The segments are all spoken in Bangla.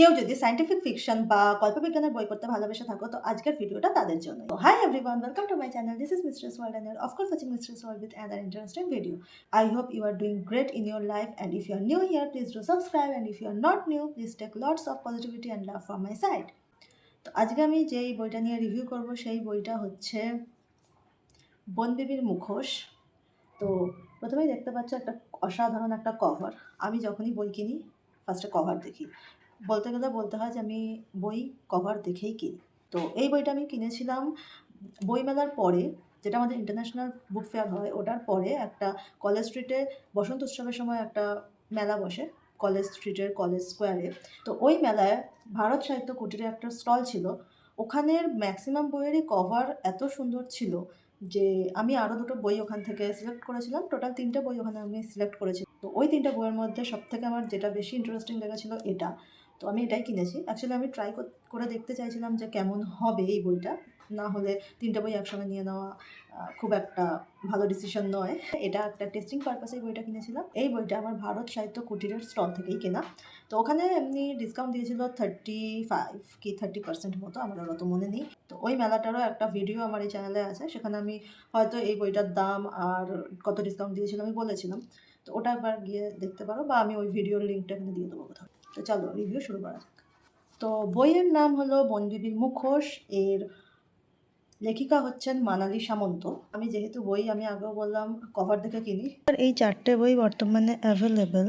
কেউ যদি সায়েন্টিফিক ফিকশন বা কল্পবিজ্ঞানের বই পড়তে ভালোবেসে থাকো, তো আজকের ভিডিওটা তাদের জন্য hi everyone welcome to my channel this is Mistress World and of course watching Mistress World with another interesting video I hope you are doing great in your life and if you are new here please do subscribe and if you are not new please take lots of positivity and love from my side তো আজকে আমি যেই বইটা নিয়ে রিভিউ করব, সেই বইটা হচ্ছে বনদেবীর মুখোশ। তো প্রথমেই দেখতে পাচ্ছ একটা অসাধারণ একটা কভার আমি যখনই বই কিনি ফার্স্টে কভার দেখি। বলতে গেলে বলতে হয় যে আমি বই কভার দেখেই কিনি। তো এই বইটা আমি কিনেছিলাম বইমেলার পরে, যেটা আমাদের ইন্টারন্যাশনাল বুক ফেয়ার হয়, ওটার পরে একটা কলেজ স্ট্রিটে বসন্ত উৎসবের সময় একটা মেলা বসে কলেজ স্ট্রিটের কলেজ স্কোয়ারে তো ওই মেলায় ভারত সাহিত্য কুটিরে একটা স্টল ছিল, ওখানের ম্যাক্সিমাম বইয়েরই কভার এত সুন্দর ছিল যে আমি আরও দুটো বই ওখান থেকে সিলেক্ট করেছিলাম। টোটাল তিনটে বই ওখানে আমি সিলেক্ট করেছি। তো ওই তিনটে বইয়ের মধ্যে সব থেকে আমার যেটা বেশি ইন্টারেস্টিং লেগেছিলো এটা। তো আমি এটাই কিনেছি। অ্যাকচুয়ালি আমি ট্রাই করে দেখতে চাইছিলাম যে কেমন হবে এই বইটা। না হলে তিনটে বই একসঙ্গে নিয়ে নেওয়া খুব একটা ভালো ডিসিশন নয়। এটা একটা টেস্টিং পারপাসে এই বইটা কিনেছিলাম। এই বইটা আমার ভারত সাহিত্য কুটিরের স্টল থেকেই কেনা। তো ওখানে এমনি ডিসকাউন্ট দিয়েছিল থার্টি ফাইভ কি থার্টি পার্সেন্ট মতো, আমার আর অত মনে নেই। তো ওই মেলাটারও একটা ভিডিও আমার এই চ্যানেলে আছে। সেখানে আমি হয়তো এই বইটার দাম আর কত ডিসকাউন্ট দিয়েছিল আমি বলেছিলাম। তো ওটা একবার গিয়ে দেখতে পারো বা আমি ওই ভিডিওর লিঙ্কটা এখানে দিয়ে দেবো কোথাও। তো চলো রিভিউ শুরু করা যাক। তো বইয়ের নাম হলো বনবিবির মুখোশ এর লেখিকা হচ্ছেন মানালি সামন্ত। আমি যেহেতু বই আমি আগেও বললাম কভার দেখে কিনি। আর এই চারটে বই বর্তমানে অ্যাভেলেবেল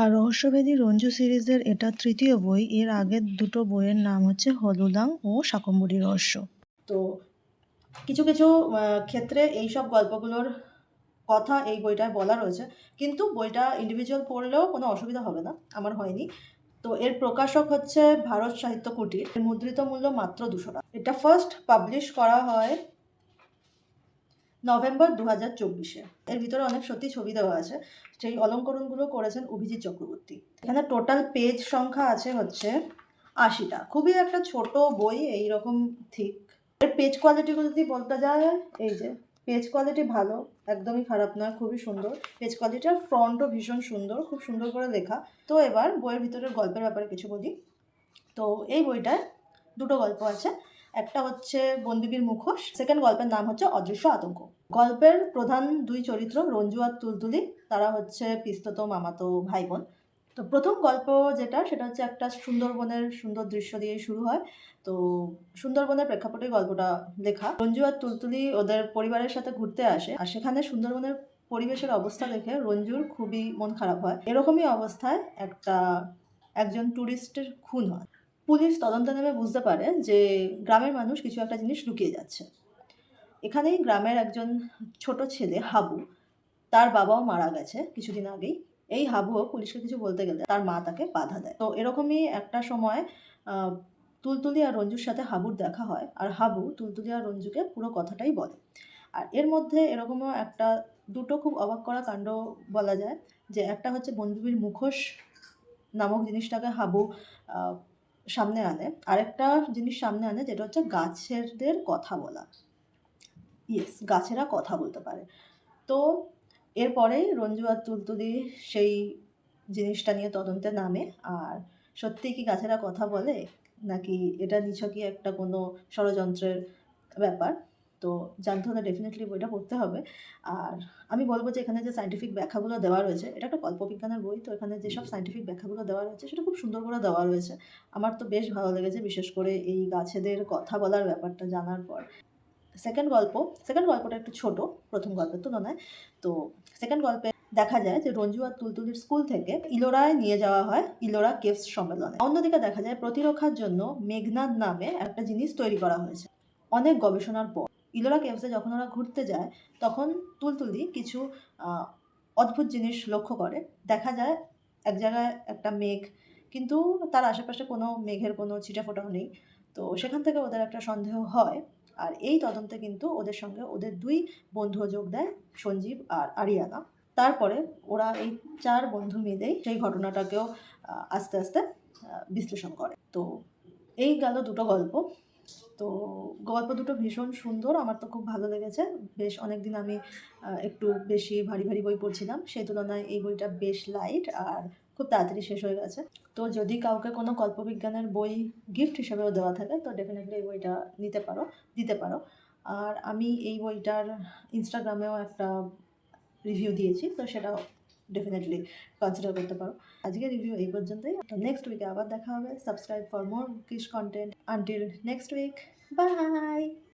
আর রহস্যভেদী রঞ্জু সিরিজের এটা তৃতীয় বই এর আগের দুটো বইয়ের নাম হচ্ছে হলুদাং ও শাকম্বরী রহস্য। তো কিছু কিছু ক্ষেত্রে এই সব গল্পগুলোর কথা এই বইটায় বলা রয়েছে। কিন্তু বইটা ইন্ডিভিজুয়াল পড়লেও কোনো অসুবিধা হবে না, আমার হয়নি। তো এর প্রকাশক হচ্ছে ভারত সাহিত্য কুটির। এর মুদ্রিত মূল্য মাত্র দুশো টাকা। এটা ফার্স্ট পাবলিশ করা হয় নভেম্বর দু হাজার চব্বিশে। এর ভিতরে অনেক সত্যি ছবি দেওয়া আছে। সেই অলঙ্করণগুলো করেছেন অভিজিৎ চক্রবর্তী। এখানে টোটাল পেজ সংখ্যা আছে হচ্ছে আশিটা খুবই একটা ছোট বই, এইরকম ঠিক এর পেজ কোয়ালিটিগুলো যদি বলতে যায়, এই যে পেজ কোয়ালিটি ভালো, একদমই খারাপ নয়, খুবই সুন্দর। পেজ কোয়ালিটি আর ফ্রন্টও ভীষণ সুন্দর, খুব সুন্দর করে লেখা। তো এবার বইয়ের ভিতরের গল্পের ব্যাপারে কিছু বলি। তো এই বইটায় দুটো গল্প আছে। একটা হচ্ছে বন্দিবীর মুখোশ সেকেন্ড গল্পের নাম হচ্ছে অদৃশ্য আতঙ্ক। গল্পের প্রধান দুই চরিত্র রঞ্জু আর তুলতুলি, তারা হচ্ছে পিস্তত মামাতো ভাই বোন তো প্রথম গল্প যেটা, সেটা হচ্ছে একটা সুন্দরবনের সুন্দর দৃশ্য দিয়ে শুরু হয়। তো সুন্দরবনের প্রেক্ষাপটে গল্পটা লেখা। রঞ্জু আর তুলতুলি ওদের পরিবারের সাথে ঘুরতে আসে আর সেখানে সুন্দরবনের পরিবেশের অবস্থা দেখে রঞ্জুর খুবই মন খারাপ হয়। এরকমই অবস্থায় একটা, একজন ট্যুরিস্টের খুন হয়। পুলিশ তদন্ত নেমে বুঝতে পারে যে গ্রামের মানুষ কিছু একটা জিনিস লুকিয়ে যাচ্ছে। এখানেই গ্রামের একজন ছোট ছেলে হাবু, তার বাবাও মারা গেছে কিছুদিন আগেই। এই হাবুও পুলিশকে কিছু বলতে গেলে তার মা তাকে বাধা দেয়। তো এরকমই একটা সময় তুলতুলি আর রঞ্জুর সাথে হাবুর দেখা হয় আর হাবু তুলতুলি আর রঞ্জুকে পুরো কথাটাই বলে। আর এর মধ্যে এরকমও একটা, দুটো খুব অবাক করা কাণ্ড বলা যায় যে একটা হচ্ছে বন্ধুবীর মুখোশ নামক জিনিসটাকে হাবু সামনে আনে। আরেকটা জিনিস সামনে আনে যেটা হচ্ছে গাছেরদের কথা বলা। ইয়েস, গাছেরা কথা বলতে পারে। তো এরপরেই রঞ্জু আর তুলতুলি সেই জিনিসটা নিয়ে তদন্তে নামে। আর সত্যিই কি গাছেরা কথা বলে? নাকি এটা নিছকই একটা কোনো ষড়যন্ত্রের ব্যাপার? তো জানতে হলে ডেফিনেটলি বইটা পড়তে হবে। আর আমি বলব যে এখানে যে সাইন্টিফিক ব্যাখ্যাগুলো দেওয়া রয়েছে, এটা একটা কল্পবিজ্ঞানের বই, তো এখানে যেসব সাইন্টিফিক ব্যাখ্যাগুলো দেওয়া রয়েছে, সেটা খুব সুন্দর করে দেওয়া রয়েছে। আমার তো বেশ ভালো লেগেছে বিশেষ করে এই গাছেদের কথা বলার ব্যাপারটা জানার পর। সেকেন্ড গল্প সেকেন্ড গল্পটা একটু ছোট, প্রথম গল্পের তুলনায়। তো সেকেন্ড গল্পে দেখা যায় যে রঞ্জু আর তুলতুলির স্কুল থেকে ইলোরায় নিয়ে যাওয়া হয় ইলোরা কেভস সম্মেলনে। অন্যদিকে দেখা যায় প্রতিরক্ষার জন্য মেঘনাদ নামে একটা জিনিস তৈরি করা হয়েছে। অনেক গবেষণার পর ইলোরা কেভসে যখন ওরা ঘুরতে যায়, তখন তুলতুলি কিছু অদ্ভুত জিনিস লক্ষ্য করে। দেখা যায় এক জায়গায় একটা মেঘ, কিন্তু তার আশেপাশে কোনো মেঘের কোনো ছিটাফোটাও নেই। তো সেখান থেকে ওদের একটা সন্দেহ হয় আর এই তদন্তে কিন্তু ওদের সঙ্গে ওদের দুই বন্ধু যোগ দেয়, সঞ্জীব আর আরিয়ানা। তারপরে ওরা এই চার বন্ধু মিলেই সেই ঘটনাটাকেও আস্তে আস্তে বিশ্লেষণ করে। তো এই গেল দুটো গল্প। তো গল্প দুটো ভীষণ সুন্দর, আমার তো খুব ভালো লেগেছে। বেশ অনেক দিন আমি একটু বেশি ভারী ভারী বই পড়ছিলাম। সেই তুলনায় এই বইটা বেশ লাইট আর খুব তাড়াতাড়ি শেষ হয়ে গেছে। তো যদি কাউকে কোনো কল্পবিজ্ঞানের বই গিফট হিসেবেও দেওয়া থাকে, তো ডেফিনেটলি এই বইটা নিতে পারো, দিতে পারো। আর আমি এই বইটার ইনস্টাগ্রামেও একটা রিভিউ দিয়েছি, তো সেটাও ডেফিনেটলি কনসিডার করতে পারো। আজকে রিভিউ এই পর্যন্তই। তো নেক্সট উইকে আবার দেখা হবে। Subscribe for more kiss content until next week bye